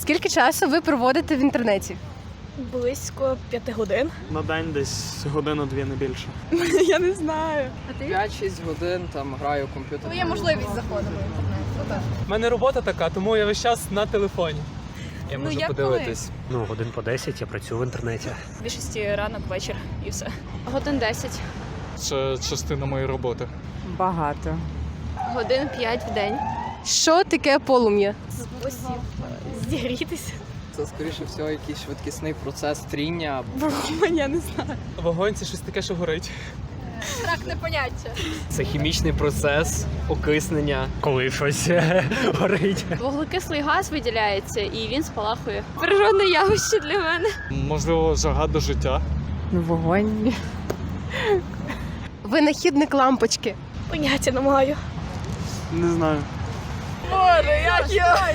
Скільки часу ви проводите в інтернеті? Близько п'яти годин. На день десь годину-дві не більше. Я не знаю. 5-6 годин там граю в комп'ютер. Коли є можливість заходимо в інтернет. У мене робота така, тому я весь час на телефоні. Я Ну, можу як подивитись. Ну, годин по 10 я працюю в інтернеті. Більшості ранок, вечір і все. Годин 10. Це частина моєї роботи. Багато. Годин 5 в день. Що таке полум'я? Зігрітися. Це, скоріше всього, якийсь швидкісний процес тріння. Я не знаю. Вогонь це щось таке, що горить. Тракне поняття. Це хімічний процес окиснення. Коли щось горить. Вуглекислий газ виділяється і він спалахує. Природне явище для мене. Можливо, жага до життя. Ну, вогонь. Винахідник лампочки. Поняття не маю. Не знаю. Боже, як я?